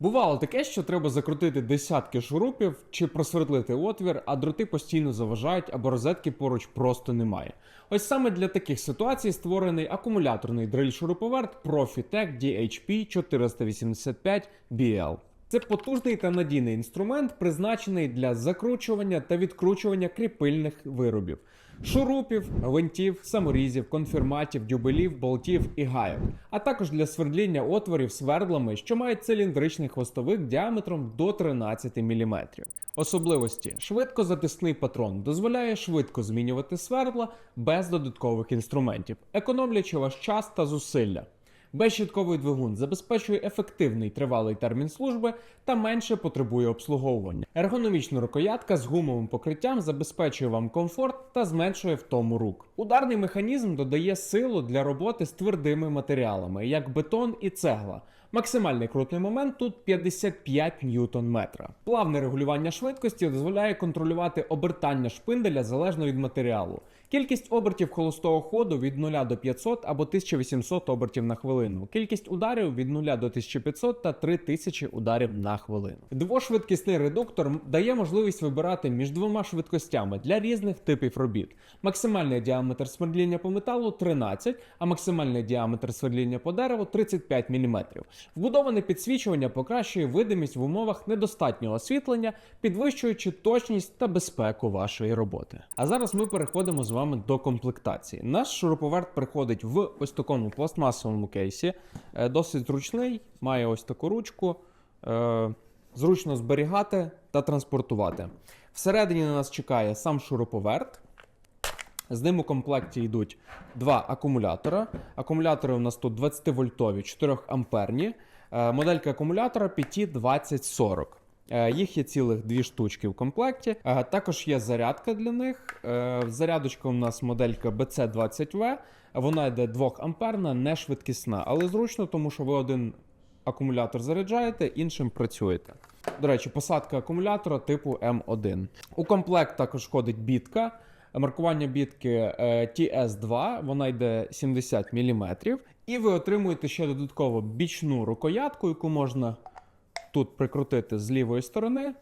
Бувало таке, що треба закрутити десятки шурупів чи просвердлити отвір, а дроти постійно заважають або розетки поруч просто немає. Ось саме для таких ситуацій створений акумуляторний дриль-шуруповерт Profitec DHP 485 BL. Це потужний та надійний інструмент, призначений для закручування та відкручування кріпильних виробів, шурупів, гвинтів, саморізів, конфірматів, дюбелів, болтів і гайок, а також для свердління отворів свердлами, що мають циліндричний хвостовик діаметром до 13 мм. Особливості швидкозатисний патрон дозволяє швидко змінювати свердла без додаткових інструментів, економлячи ваш час та зусилля. Безщітковий двигун забезпечує ефективний тривалий термін служби та менше потребує обслуговування. Ергономічна рукоятка з гумовим покриттям забезпечує вам комфорт та зменшує втому рук. Ударний механізм додає силу для роботи з твердими матеріалами, як бетон і цегла. Максимальний крутний момент тут 55 ньютон метра. Плавне регулювання швидкості дозволяє контролювати обертання шпинделя залежно від матеріалу. Кількість обертів холостого ходу від 0 до 500 або 1800 обертів на хвилину. Кількість ударів від 0 до 1500 та 3000 ударів на хвилину. Двошвидкісний редуктор дає можливість вибирати між двома швидкостями для різних типів робіт. Максимальний діаметр свердління по металу 13, а максимальний діаметр свердління по дереву 35 мм. Вбудоване підсвічування покращує видимість в умовах недостатнього освітлення, підвищуючи точність та безпеку вашої роботи. А зараз ми переходимо з вами до комплектації. Наш шуруповерт приходить в ось такому пластмасовому кейсі, е, досить зручний, має ось таку ручку. е, Зручно зберігати та транспортувати. Всередині на нас чекає сам шуруповерт. З ним у комплекті йдуть два акумулятора. Акумулятори у нас тут 20 вольтові, 4 амперні. Е, Моделька акумулятора PT2040. Е, Їх є цілих дві штучки в комплекті. Е, Також є зарядка для них. Зарядочка у нас моделька BC20V. Вона йде 2 амперна, не швидкісна, але зручно, тому що ви один акумулятор заряджаєте, іншим працюєте. До речі, посадка акумулятора типу М1. У комплект також входить бітка. Маркування бітки е, TS2, вона йде 70 мм. І ви отримуєте ще додатково бічну рукоятку, яку можна тут прикрутити з лівої сторони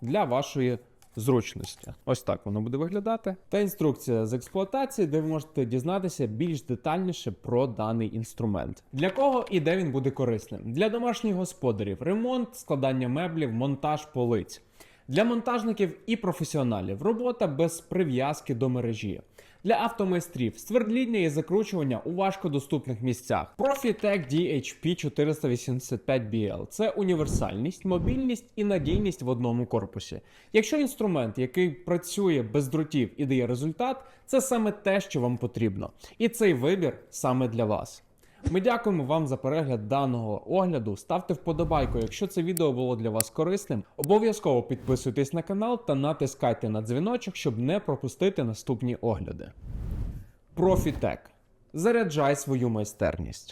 для вашої зручності. Ось так воно буде виглядати. Та інструкція з експлуатації, де ви можете дізнатися більш детальніше про даний інструмент. Для кого і де він буде корисним? Для домашніх господарів, ремонт, складання меблів, монтаж полиць. Для монтажників і професіоналів робота без прив'язки до мережі. Для автомайстрів свердління і закручування у важкодоступних місцях. Profitec DHP 485 BL це універсальність, мобільність і надійність в одному корпусі. Якщо інструмент, який працює без дротів і дає результат, це саме те, що вам потрібно. І цей вибір саме для вас. Ми дякуємо вам за перегляд даного огляду. Ставте вподобайку, якщо це відео було для вас корисним. Обов'язково підписуйтесь на канал та натискайте на дзвіночок, щоб не пропустити наступні огляди. Профітек. Заряджай свою майстерність.